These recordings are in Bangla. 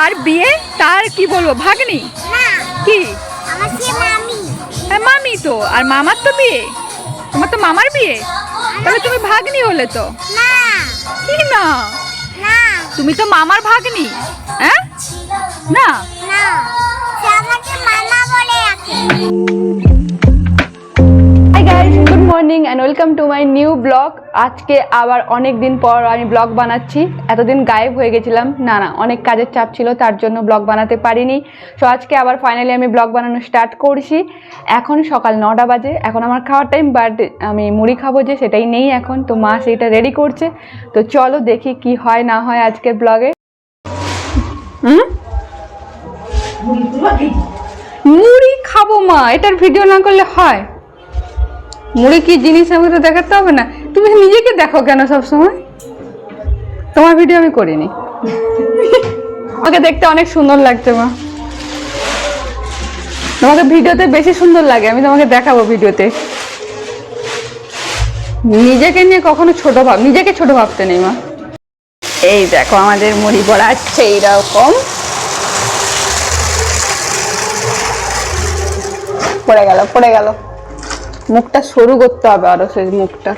যার বিয়ে তার কি বলব ভাগ্নি? কি? মামি। হ্যাঁ মামি তো। আর মামার তো বিয়ে? তোমার তো মামার বিয়ে? তাহলে তুমি ভাগ্নি হলে তো। না কি না? না তুমি তো মামার ভাগ্নি হ্যাঁ? না? না। আমাকে মামা বলে welcome to my new blog আজকে আবার অনেক দিন পর আমি ব্লগ বানাচ্ছি। এতদিন গায়েব হয়ে গেছিলাম। না না, অনেক কাজের চাপ ছিল, তার জন্য ব্লগ বানাতে পারিনি। সো আজকে আবার ফাইনালি আমি ব্লগ বানানো স্টার্ট করছি। এখন সকাল নটা বাজে। এখন আমার খাওয়ার টাইম বাট আমি মুড়ি খাব যে, সেটাই নেই এখন। তো মা সেইটা রেডি করছে। তো চলো দেখি কি হয়, না হয় আজকের ব্লগে মুড়ি খাব মা, এটার ভিডিও না করলে হয়। মুড়ি কি জিনিস আমাকে তো দেখাতে হবে না? তুমি নিজেকে দেখো কেন সব সময় তোমার ভিডিও আমি করিনি। আমাকে দেখতে অনেক সুন্দর লাগছে, মা। তোমাকে ভিডিওতে বেশি সুন্দর লাগে, আমি তোমাকে দেখাবো ভিডিওতে। নিজেকে নিয়ে কখনো ছোট ভাব, নিজেকে ছোট ভাবতে নেই, মা। এই দেখো, আমাদের মুড়ি বড়াচ্ছে এইরকম। পড়ে গেল পড়ে গেল। মুখটা সরু করতে হবে আরও সেই মুখটা।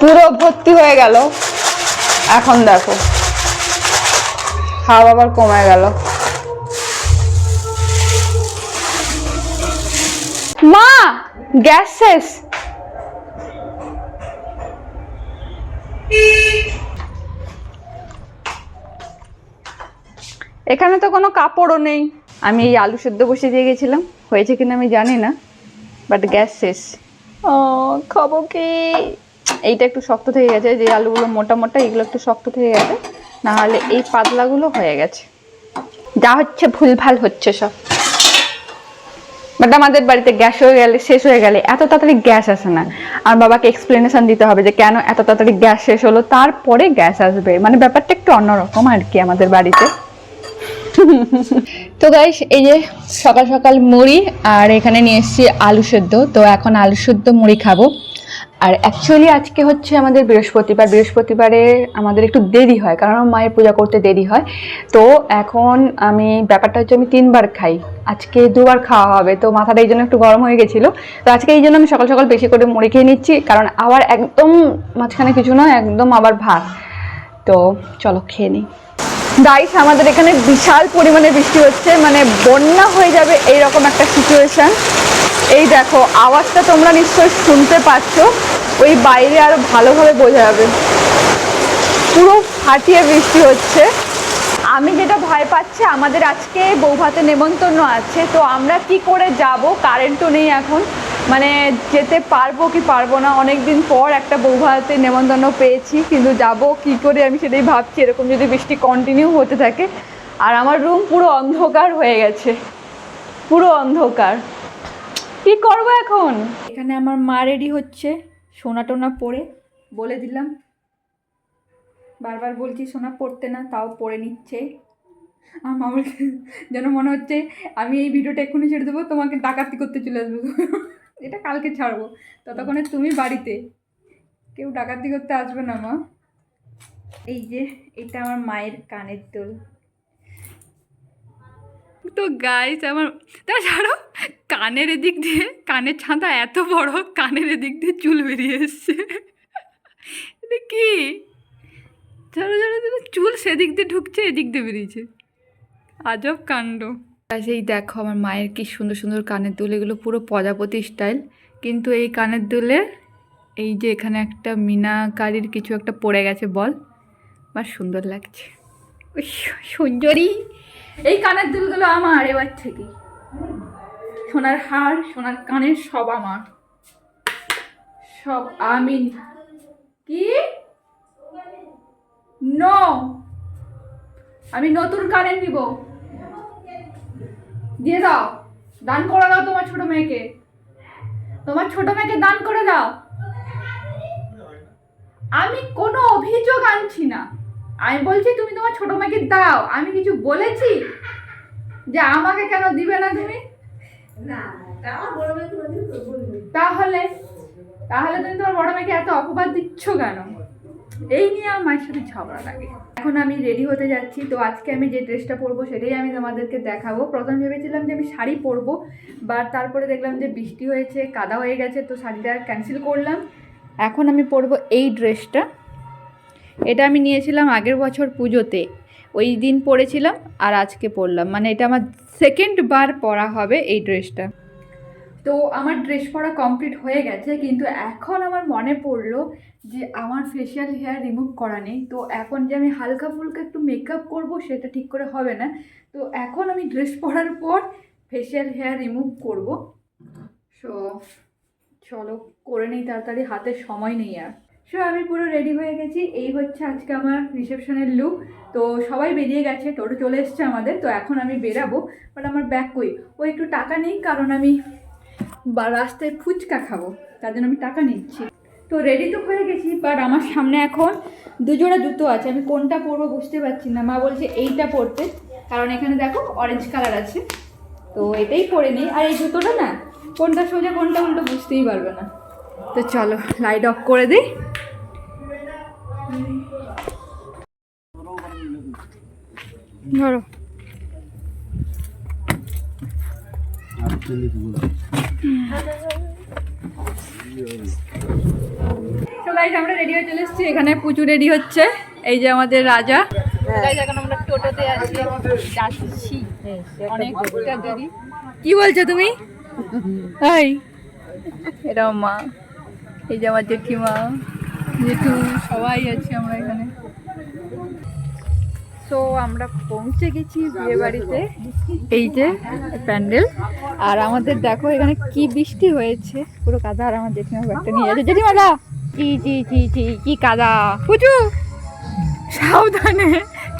পুরো ভর্তি হয়ে গেল। এখন দেখো। হাওয়া আবার কমে গেল। মা গ্যাস শেষ। এখানে তো কোনো কাপড়ও নেই। আমি এই আলু সেদ্ধ বসে দিয়ে গেছিলাম। হয়েছে কিনা আমি জানি না বাট গ্যাস শেষ। ও খাব কি? এইটা একটু শক্ত থেকে গেছে যে আলুগুলো মোটা মোটা এগুলো একটু শক্ত থেকে গেছে। না হলে এই পাতলাগুলো হয়ে গেছে। যা হচ্ছে ভুলভাল হচ্ছে সব। বাট আমাদের বাড়িতে গ্যাস হয়ে গেলে, শেষ হয়ে গেলে এত তাড়াতাড়ি গ্যাস আসে না। আর বাবাকে এক্সপ্লেনেশন দিতে হবে যে কেন এত তাড়াতাড়ি গ্যাস শেষ হলো, তারপরে গ্যাস আসবে। মানে ব্যাপারটা একটু অন্যরকম আর কি আমাদের বাড়িতে। তো গাইস এই যে সকাল সকাল মুড়ি, আর এখানে নিয়ে এসেছি আলু সেদ্ধ। তো এখন আলু সেদ্ধ মুড়ি খাব। আর অ্যাকচুয়ালি আজকে হচ্ছে আমাদের বৃহস্পতিবার। বৃহস্পতিবারে আমাদের একটু দেরি হয়, কারণ আমার মায়ের পূজা করতে দেরি হয়। তো এখন আমি, ব্যাপারটা হচ্ছে আমি তিনবার খাই। আজকে দুবার খাওয়া হবে, তো মাথাটা এই জন্য একটু গরম হয়ে গেছিল। তো আজকে এই জন্য আমি সকাল সকাল বেশি করে মুড়ি খেয়ে নিচ্ছি, কারণ আবার একদম মাঝখানে কিছু নয়, একদম আবার ভাত। তো চলো খেয়ে নিই। গাইস আমাদের এখানে বিশাল পরিমাণে বৃষ্টি হচ্ছে মানে বন্যা হয়ে যাবে এইরকম একটা সিচুয়েশন এই দেখো, আওয়াজটা তোমরা নিশ্চয়ই শুনতে পাচ্ছ। ওই বাইরে আরও ভালোভাবে বোঝা যাবে। পুরো ফাটিয়ে বৃষ্টি হচ্ছে। আমি যেটা ভয় পাচ্ছি, আমাদের আজকে বৌভাতে নেমন্তন্ন আছে। তো আমরা কি করে যাব? কারেন্টও নেই এখন। মানে যেতে পারব কি পারব না? অনেক দিন পর একটা বৌভাতে নেমন্তন্ন পেয়েছি, কিন্তু যাব কি করে আমি সেটাই ভাবছি। এরকম যদি বৃষ্টি কন্টিনিউ হতে থাকে। আর আমার রুম পুরো অন্ধকার হয়ে গেছে। পুরো অন্ধকার। কি করব এখন? এখানে আমার মা রেডি হচ্ছে, সোনা টোনা পরে, বলে দিলাম। বারবার বলছি সোনা পড়তে না, তাও পড়ে নিচ্ছে। আমার যেন মনে হচ্ছে আমি এই ভিডিওটা এক্ষুনি ছেড়ে দেবো, তোমাকে ডাকাতি করতে চলে আসব। এটা কালকে ছাড়বো, ততক্ষণে তুমি বাড়িতে। কেউ ডাকাতি করতে আসবে না মা। এই যে, এটা আমার মায়ের কানের দোল তো গাইস আমার তাছাড়াও কানের এদিক দিয়ে কানের ছাঁদা এত বড় কানের এদিক দিয়ে চুল বেরিয়ে এসছে। এটা কি? ছাড়ো ছাড়ো, চুল সেদিক দিয়ে ঢুকছে এদিক দিয়ে বেরিয়েছে। আজব কাণ্ড। এই দেখো আমার মায়ের কি সুন্দর সুন্দর কানের দুল এগুলো পুরো প্রজাপতি স্টাইল কিন্তু এই কানের দুলের এই যে এখানে একটা মিনাকারির কিছু একটা পড়ে গেছে বল। বা সুন্দর লাগছে। সুন্দরী। এই কানের দুলগুলো আমার এবার থেকে। সোনার হার, সোনার কানের সব আমার। সব আমি। কি? নো আমি নতুন কানের নিব। দিয়ে দাও। দান করে দাও তোমার ছোট মেয়েকে। তোমার ছোট মেয়েকে দান করে দাও। আমি কোনো অভিযোগ আনছি না। আমি বলছি তুমি তোমার ছোট মাকে দাও। আমি কিছু বলেছি যে আমাকে কেন দিবে না তুমি? তাহলে তাহলে তুমি তোমার বড় মেয়েকে এত অপবাদ দিচ্ছ কেন? এই নিয়ে আমার মায়ের সাথে ঝগড়া লাগে। এখন আমি রেডি হতে যাচ্ছি তো আজকে আমি যে ড্রেসটা পরবো সেটাই আমি তোমাদেরকে দেখাবো। প্রথম ভেবেছিলাম যে আমি শাড়ি পরবো বাট তারপরে দেখলাম যে বৃষ্টি হয়েছে কাদা হয়ে গেছে তো শাড়িটা ক্যান্সেল করলাম। এখন আমি পরবো এই ড্রেসটা এটা আমি নিয়েছিলাম আগের বছর পুজোতে। ওই দিন পরেছিলাম আর আজকে পরলাম। মানে এটা আমার সেকেন্ড বার পরা হবে এই ড্রেসটা। তো আমার ড্রেস পরা কমপ্লিট হয়ে গেছে, কিন্তু এখন আমার মনে পড়ল যে আমার ফেশিয়াল হেয়ার রিমুভ করা নেই। তো এখন যে আমি হালকা ফুলকা একটু মেকআপ করব সেটা ঠিক করে হবে না। তো এখন আমি ড্রেস পরার পর ফেশিয়াল হেয়ার রিমুভ করব। সো চলো, করে নিই তাড়াতাড়ি, হাতে সময় নেই আর। সো আমি পুরো রেডি হয়ে গেছি। এই হচ্ছে আজকে আমার রিসেপশনের লুক তো সবাই বেরিয়ে গেছে, টোটো চলে এসছে আমাদের। তো এখন আমি বেরাবো বাট আমার ব্যাগ কই? ও একটু টাকা নেই, কারণ আমি বা রাস্তায় ফুচকা খাব, তার জন্য আমি টাকা নিচ্ছি। তো রেডি তো হয়ে গেছি বাট আমার সামনে এখন দুজোড়া জুতো আছে। আমি কোনটা পরবো বুঝতে পারছি না। মা বলছে এইটা পরতে, কারণ এখানে দেখো অরেঞ্জ কালার আছে। তো এটাই পরে নিই। আর এই জুতোটা না, কোনটা সোজা, কোনটা উল্টো বুঝতেই পারবে না। তো চলো লাইট অফ করে দিই। ধরো। আমরা রেডি হয়ে চলে এসেছি। এখানে পুজো রেডি হচ্ছে। এই যে আমাদের রাজা। এখন আমরা টোটোতে আছি যাচ্ছি। অনেকটা দেরি। কি বলছো তুমি? হাই এটা মা। এই যে আমার জেঠিমা। জেঠু, সবাই আছি আমরা এখানে। তো আমরা পৌঁছে গেছি বিয়ে বাড়িতে এই যে প্যান্ডেল। আর আমাদের দেখো এখানে কি বৃষ্টি হয়েছে। পুরো কাদা আর আমার জেঠিমা ব্যাগটা নিয়ে যাচ্ছে জেঠিমা দা চি চি চি চি কি কাদা। পুচু! সাবধানে।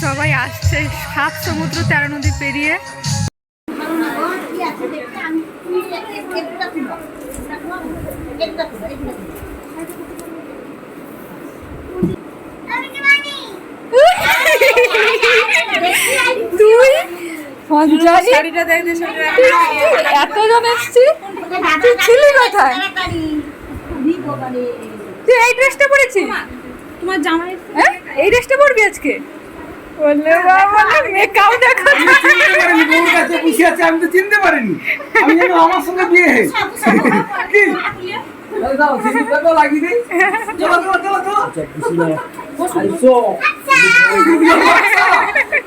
সবাই আসছে। সাত সমুদ্র, তেরো নদী পেরিয়ে। তুই? পঞ্চাশ? এতজন এসছি তুই ছিলি কোথায়? তুই এই ড্রেসটা পরেছিস? তোমার জামাই হ্যাঁ? এই ড্রেসটা পরবি আজকে? বললে বাবা মেকআপ দেখো চিনতে পারিনি বউর কাছে বসে আছে আমি তো চিনতে পারিনি। আমি যেন আমার সঙ্গে বিয়ে কি? দাও, দাও সিঁদুরটা তো লাগিয়ে দিই। চলো চলো চলো চলো। আইসো।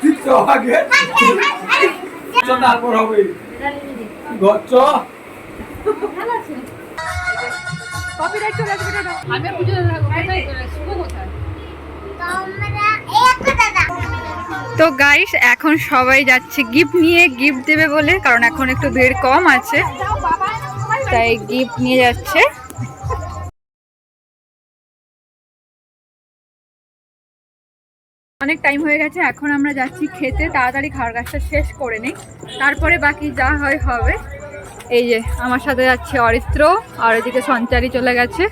চিত্ত আগে চ তারপর হবে। গচ্ছ কপিরাইট চলে আসবে আমি বুঝে থাকব কোথায়? শুভ কোথায়? তো গাইস এখন সবাই যাচ্ছে গিফট নিয়ে গিফট দেবে বলে, কারণ এখন একটু ভিড় কম আছে। তাই গিফট নিয়ে যাচ্ছে। অনেক টাইম হয়ে গেছে, এখন আমরা যাচ্ছি খেতে, তাড়াতাড়ি খাওয়ার কাজটা শেষ করে নিই। তারপরে বাকি যা হয় হবে। এই যে, আমার সাথে যাচ্ছে অরিত্র, আর ওইদিকে সঞ্চারী চলে গেছে।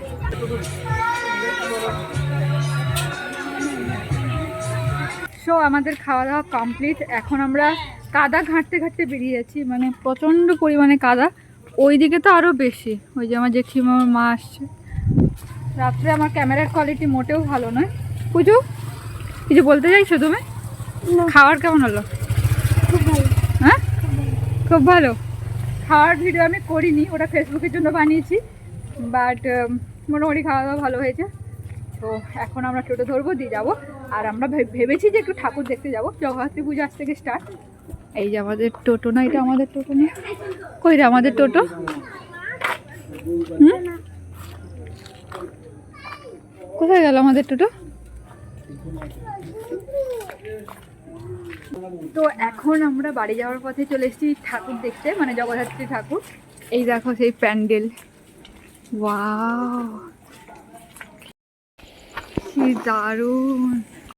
সো আমাদের খাওয়া দাওয়া কমপ্লিট এখন আমরা কাদা ঘাঁটতে ঘাঁটতে বেরিয়ে যাচ্ছি মানে প্রচণ্ড পরিমাণে কাদা। ওই দিকে তো আরও বেশি ওই যে আমার জেঠিমা আমার মা আসছে। রাত্রে আমার ক্যামেরার কোয়ালিটি মোটেও ভালো নয়। পুজো কিছু বলতে চাইছো তুমি? খাওয়ার কেমন হলো? হ্যাঁ? খুব ভালো। খাওয়ার ভিডিও আমি করিনি ওটা ফেসবুকের জন্য বানিয়েছি। বাট মোটামুটি খাওয়া দাওয়া ভালো হয়েছে। তো এখন আমরা টোটো ধরবো দিয়ে যাব। আর আমরা ভেবেছি যে একটু ঠাকুর দেখতে যাব। জগদ্ধাত্রী পুজো আজ থেকে স্টার্ট এই যে আমাদের টোটো না, এটা আমাদের টোটো নিয়ে? কই রে আমাদের টোটো? কোথায় গেল আমাদের টোটো? তো এখন আমরা বাড়ি যাওয়ার পথে চলে এসেছি ঠাকুর দেখতে মানে জগদ্ধাত্রী ঠাকুর। এই দেখো সেই প্যান্ডেল। ওয়াও! কি দারুণ!